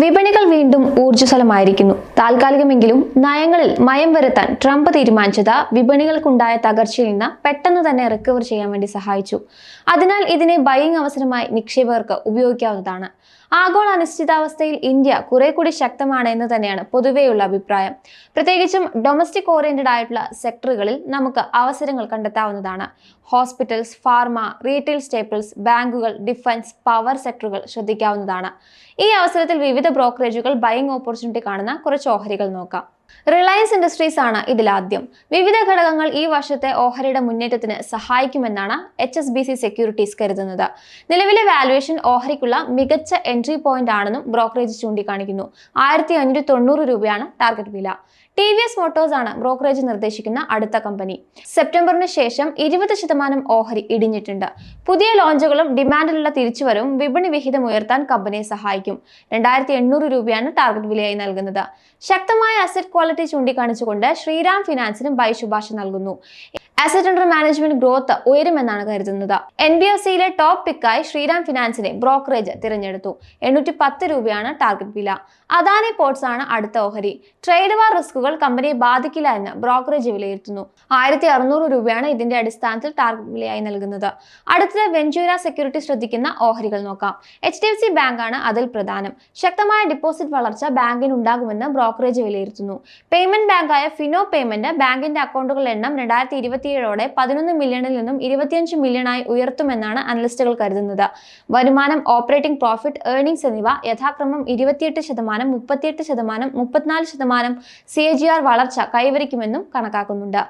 വിപണികൾ വീണ്ടും ഊർജസ്വലമായിരിക്കുന്നു. താൽക്കാലികമെങ്കിലും നയങ്ങളിൽ മയം വരുത്താൻ ട്രംപ് തീരുമാനിച്ചത് വിപണികൾക്കുണ്ടായ തകർച്ചയിൽ നിന്ന് പെട്ടെന്ന് തന്നെ റിക്കവർ ചെയ്യാൻ വേണ്ടി സഹായിച്ചു. അതിനാൽ ഇതിനെ ബൈയിങ് അവസരമായി നിക്ഷേപകർക്ക് ഉപയോഗിക്കാവുന്നതാണ്. ആഗോള അനിശ്ചിതാവസ്ഥയിൽ ഇന്ത്യ കുറെ കൂടി ശക്തമാണ് എന്ന് തന്നെയാണ് പൊതുവെയുള്ള അഭിപ്രായം. പ്രത്യേകിച്ചും ഡൊമസ്റ്റിക് ഓറിയന്റഡ് ആയിട്ടുള്ള സെക്ടറുകളിൽ നമുക്ക് അവസരങ്ങൾ കണ്ടെത്താവുന്നതാണ്. ഹോസ്പിറ്റൽസ് ഫാർമ റീറ്റെയിൽ സ്റ്റേപ്പിൾസ് ബാങ്കുകൾ ഡിഫൻസ് പവർ സെക്ടറുകൾ ശ്രദ്ധിക്കാവുന്നതാണ്. ഈ അവസരത്തിൽ വിവിധ ബ്രോക്കറേജുകൾ ബൈങ് ഓപ്പർച്യൂണിറ്റി കാണുന്ന കുറച്ച് ഓഹരികൾ നോക്കാം. റിലയൻസ് ഇൻഡസ്ട്രീസ് ആണ് ഇതിലാദ്യം. വിവിധ ഘടകങ്ങൾ ഈ വർഷത്തെ ഓഹരിയുടെ മുന്നേറ്റത്തിന് സഹായിക്കുമെന്നാണ് H S B C securities കരുതുന്നത്. നിലവിലെ വാലുവേഷൻ ഓഹരിക്കുള്ള മികച്ച എൻട്രി പോയിന്റ് ആണെന്നും ബ്രോക്കറേജ് ചൂണ്ടിക്കാണിക്കുന്നു. ആയിരത്തി അഞ്ഞൂറ്റി തൊണ്ണൂറ് രൂപയാണ് ടാർഗറ്റ് വില. ടി വി എസ് മോട്ടോഴ്സ് ആണ് ബ്രോക്കറേജ് നിർദ്ദേശിക്കുന്ന അടുത്ത കമ്പനി സെപ്റ്റംബറിന് ശേഷം ഇരുപത് ശതമാനം ഓഹരി ഇടിഞ്ഞിട്ടുണ്ട്. പുതിയ ലോഞ്ചുകളും ഡിമാൻഡിലുള്ള തിരിച്ചുവരവും വിപണി വിഹിതം ഉയർത്താൻ കമ്പനിയെ സഹായിക്കും. രണ്ടായിരത്തി രൂപയാണ് ടാർഗറ്റ് വിലയായി നൽകുന്നത്. ശക്തമായ അസറ്റ് ക്വാളിറ്റി ചൂണ്ടിക്കാണിച്ചുകൊണ്ട് ശ്രീറാം ഫിനാൻസിനും ബൈ ശുപാർശ നൽകുന്നു. അസറ്റ് അണ്ടർ മാനേജ്മെന്റ് ഗ്രോത്ത് ഉയരുമെന്നാണ് കരുതുന്നത്. എൻ ബി എഫ് സിയിലെ ടോപ്പ് പിക്കായി ശ്രീറാം ഫിനാൻസിനെ ബ്രോക്കറേജ് തിരഞ്ഞെടുത്തു. എണ്ണൂറ്റി പത്ത് രൂപയാണ് ടാർഗറ്റ് വില. അദാനി പോർട്സ് ആണ് അടുത്ത ഓഹരി. ട്രേഡ് വാർ റിസ്കുകൾ കമ്പനിയെ ബാധിക്കില്ല എന്ന് ബ്രോക്കറേജ് വിലയിരുത്തുന്നു. ആയിരത്തി അറുന്നൂറ് രൂപയാണ് ഇതിന്റെ അടിസ്ഥാനത്തിൽ ടാർഗറ്റ് വിലയായി നൽകുന്നത്. അടുത്തത് വെഞ്ചൂര സെക്യൂരിറ്റി ശ്രദ്ധിക്കുന്ന ഓഹരികൾ നോക്കാം. H D F C bank ആണ് അതിൽ പ്രധാനം. ശക്തമായ ഡിപ്പോസിറ്റ് വളർച്ച ബാങ്കിന് ഉണ്ടാകുമെന്ന് ബ്രോക്കറേജ് വിലയിരുത്തുന്നു. പേയ്മെന്റ് ബാങ്കായ ഫിനോ പേയ്മെന്റ് ബാങ്കിന്റെ അക്കൗണ്ടുകളുടെ എണ്ണം രണ്ടായിരത്തി ഇരുപത്തിയേഴോടെ പതിനൊന്ന് മില്യണിൽ നിന്നും ഇരുപത്തിയഞ്ച് മില്യണായി ഉയർത്തുമെന്നാണ് അനലിസ്റ്റുകൾ കരുതുന്നത്. വരുമാനം ഓപ്പറേറ്റിംഗ് പ്രോഫിറ്റ് ഏർണിംഗ്സ് എന്നിവ യഥാക്രമം ഇരുപത്തിയെട്ട് ശതമാനം മുപ്പത്തിയെട്ട് ശതമാനം മുപ്പത്തിനാല് ശതമാനം സി എ ജി ആർ വളർച്ച കൈവരിക്കുമെന്നും കണക്കാക്കുന്നുണ്ട്.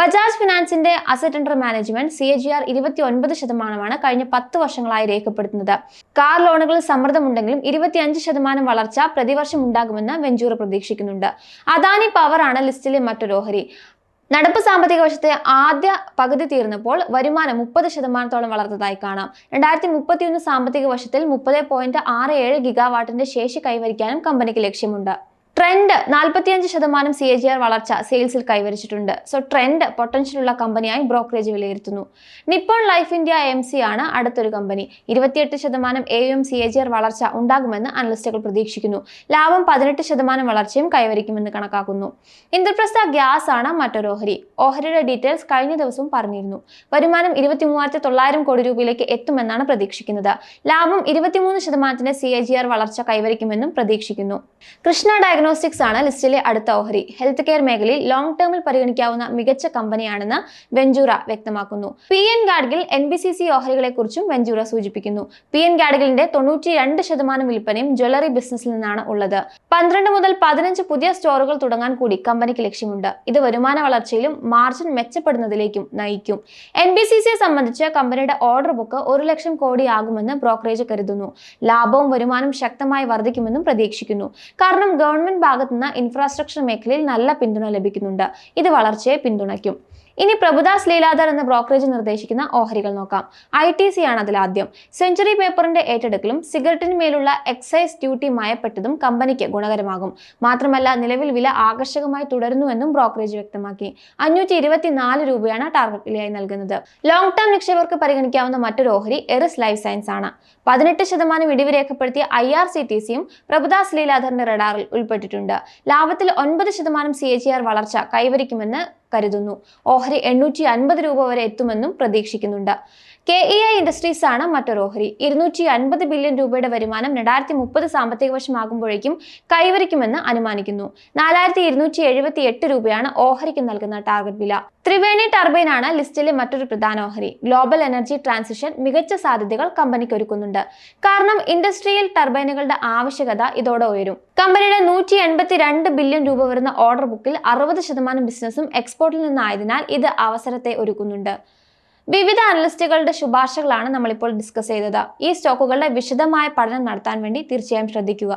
Bajaj ഫിനാൻസിന്റെ asset under management C A G R ഇരുപത്തി ഒൻപത് ശതമാനമാണ് കഴിഞ്ഞ പത്ത് വർഷങ്ങളായി രേഖപ്പെടുത്തുന്നത്. കാർ ലോണുകളിൽ സമ്മർദ്ദമുണ്ടെങ്കിലും ഇരുപത്തിയഞ്ച് ശതമാനം വളർച്ച പ്രതിവർഷം ഉണ്ടാകുമെന്ന് വെഞ്ചൂർ പ്രതീക്ഷിക്കുന്നുണ്ട്. അദാനി പവർ ആണ് ലിസ്റ്റിലെ മറ്റൊരു ഓഹരി. നടപ്പ് സാമ്പത്തിക വർഷത്തെ ആദ്യ പകുതി തീർന്നപ്പോൾ വരുമാനം മുപ്പത് ശതമാനത്തോളം വളർന്നതായി കാണാം. രണ്ടായിരത്തി മുപ്പത്തിയൊന്ന് സാമ്പത്തിക വർഷത്തിൽ മുപ്പത് പോയിന്റ് ആറ് ഏഴ് ഗിഗാവാട്ടിന്റെ ശേഷി കൈവരിക്കാനും കമ്പനിക്ക് ലക്ഷ്യമുണ്ട്. ട്രെൻഡ് നാൽപ്പത്തിയഞ്ച് ശതമാനം സി എ ജി ആർ വളർച്ച സെയിൽസിൽ കൈവരിച്ചിട്ടുണ്ട്. സോ ട്രെൻഡ് പൊട്ടൻഷ്യൽ ഉള്ള കമ്പനിയായി ബ്രോക്കറേജ് വിലയിരുത്തുന്നു. Nippon Life India M C ആണ് അടുത്തൊരു കമ്പനി. ഇരുപത്തിയെട്ട് ശതമാനം A M C A G R വളർച്ച ഉണ്ടാകുമെന്ന് അനലിസ്റ്റുകൾ പ്രതീക്ഷിക്കുന്നു. ലാഭം പതിനെട്ട് ശതമാനം വളർച്ചയും കൈവരിക്കുമെന്ന് കണക്കാക്കുന്നു. ഇന്ദ്രപ്രസ്ഥ ഗ്യാസ് ആണ് മറ്റൊരു ഓഹരി. ഓഹരിയുടെ ഡീറ്റെയിൽസ് കഴിഞ്ഞ ദിവസവും പറഞ്ഞിരുന്നു. വരുമാനം ഇരുപത്തി മൂവായിരത്തി തൊള്ളായിരം കോടി രൂപയിലേക്ക് എത്തുമെന്നാണ് പ്രതീക്ഷിക്കുന്നത്. ലാഭം ഇരുപത്തിമൂന്ന് ശതമാനത്തിന്റെ സി എ ജി ആർ വളർച്ച കൈവരിക്കുമെന്നും പ്രതീക്ഷിക്കുന്നു. കൃഷ്ണ ഡയഗ്നോസ്റ്റിക്സ് ആണ് ലിസ്റ്റിലെ അടുത്ത ഓഹരി. ഹെൽത്ത് കെയർ മേഖലയിൽ ലോങ് ടേമിൽ പരിഗണിക്കാവുന്ന മികച്ച കമ്പനിയാണെന്ന് വെഞ്ചൂറ വ്യക്തമാക്കുന്നു. P N Gadgil N B C C ഓഹരികളെ കുറിച്ചും വെഞ്ചൂറ സൂചിപ്പിക്കുന്നു. പി എൻ ഗാഡ്ഗിലിന്റെ തൊണ്ണൂറ്റി രണ്ട് ശതമാനം വിൽപ്പനയും ജ്വല്ലറി ബിസിനസ്സിൽ നിന്നാണ് ഉള്ളത്. പന്ത്രണ്ട് മുതൽ പതിനഞ്ച് പുതിയ സ്റ്റോറുകൾ തുടങ്ങാൻ കൂടി കമ്പനിക്ക് ലക്ഷ്യമുണ്ട്. ഇത് വരുമാന വളർച്ചയിലും മാർജിൻ മെച്ചപ്പെടുന്നതിലേക്കും നയിക്കും. എൻ ബി സി സിയെ സംബന്ധിച്ച് കമ്പനിയുടെ ഓർഡർ ബുക്ക് ഒരു ലക്ഷം കോടി കോടിയാകുമെന്ന് ബ്രോക്കറേജ് കരുതുന്നു. ലാഭവും വരുമാനം ശക്തമായി വർദ്ധിക്കുമെന്നും പ്രതീക്ഷിക്കുന്നു. കാരണം ഗവൺമെന്റ് ഭാഗത്തുനിന്ന് ഇൻഫ്രാസ്ട്രക്ചർ മേഖലയിൽ നല്ല പിന്തുണ ലഭിക്കുന്നുണ്ട്. ഇത് വളർച്ചയെ പിന്തുണയ്ക്കും. ഇനി പ്രഭുദാസ് ലീലാധർ എന്ന ബ്രോക്കറേജ് നിർദ്ദേശിക്കുന്ന ഓഹരികൾ നോക്കാം. ഐ ടി സി ആണ് അതിലാദ്യം സെഞ്ചുറി പേപ്പറിന്റെ ഏറ്റെടുക്കലും സിഗരറ്റിന് മേലുള്ള എക്സൈസ് ഡ്യൂട്ടി മയപ്പെട്ടതും കമ്പനിക്ക് ഗുണകരമാകും. മാത്രമല്ല നിലവിൽ വില ആകർഷകമായി തുടരുന്നുവെന്നും ബ്രോക്കറേജ് വ്യക്തമാക്കി. അഞ്ഞൂറ്റി ഇരുപത്തിനാല് രൂപയാണ് ടാർഗറ്റ് വിലയായി നൽകുന്നത്. ലോങ് ടേം നിക്ഷേപകർക്ക് പരിഗണിക്കാവുന്ന മറ്റൊരു ഓഹരി എറിസ് ലൈഫ് സയൻസ് ആണ്. പതിനെട്ട് ശതമാനം ഇടിവ് രേഖപ്പെടുത്തിയ ഐ ആർ സി ടി സിയും പ്രഭുദാസ് ലീലാധറിന്റെ റഡാറിൽ ഉൾപ്പെട്ടിട്ടുണ്ട്. ലാഭത്തിൽ ഒൻപത് ശതമാനം സി എ ജി ആർ വളർച്ച കൈവരിക്കുമെന്ന് കരുതുന്നു. ഓഹരി എണ്ണൂറ്റി അൻപത് രൂപ വരെ എത്തുമെന്നും പ്രതീക്ഷിക്കുന്നുണ്ട്. കെ ഇ ഐ ഇൻഡസ്ട്രീസ് ആണ് മറ്റൊരു ഓഹരി. ഇരുന്നൂറ്റി അൻപത് ബില്യൺ രൂപയുടെ വരുമാനം രണ്ടായിരത്തി മുപ്പത് സാമ്പത്തിക വർഷമാകുമ്പോഴേക്കും കൈവരിക്കുമെന്ന് അനുമാനിക്കുന്നു. നാലായിരത്തി ഇരുന്നൂറ്റി എഴുപത്തി എട്ട് രൂപയാണ് ഓഹരിക്ക് നൽകുന്ന ടാർഗറ്റ് വില. ത്രിവേണി ടർബൈൻ ആണ് ലിസ്റ്റിലെ മറ്റൊരു പ്രധാന ഓഹരി. ഗ്ലോബൽ എനർജി ട്രാൻസിഷൻ മികച്ച സാധ്യതകൾ കമ്പനിക്ക് ഒരുക്കുന്നുണ്ട്. കാരണം ഇൻഡസ്ട്രിയൽ ടർബൈനുകളുടെ ആവശ്യകത ഇതോടെ ഉയരും. കമ്പനിയുടെ നൂറ്റി ബില്യൺ രൂപ വരുന്ന ഓർഡർ ബുക്കിൽ അറുപത് ശതമാനം ബിസിനസ്സും എക്സ്പോർട്ടിൽ നിന്നായതിനാൽ ഇത് അവസരത്തെ ഒരുക്കുന്നുണ്ട്. വിവിധ അനലിസ്റ്റുകളുടെ ശുപാർശകളാണ് നമ്മളിപ്പോൾ ഡിസ്കസ് ചെയ്തത്. ഈ സ്റ്റോക്കുകളുടെ വിശദമായ പഠനം നടത്താൻ വേണ്ടി തീർച്ചയായും ശ്രദ്ധിക്കുക.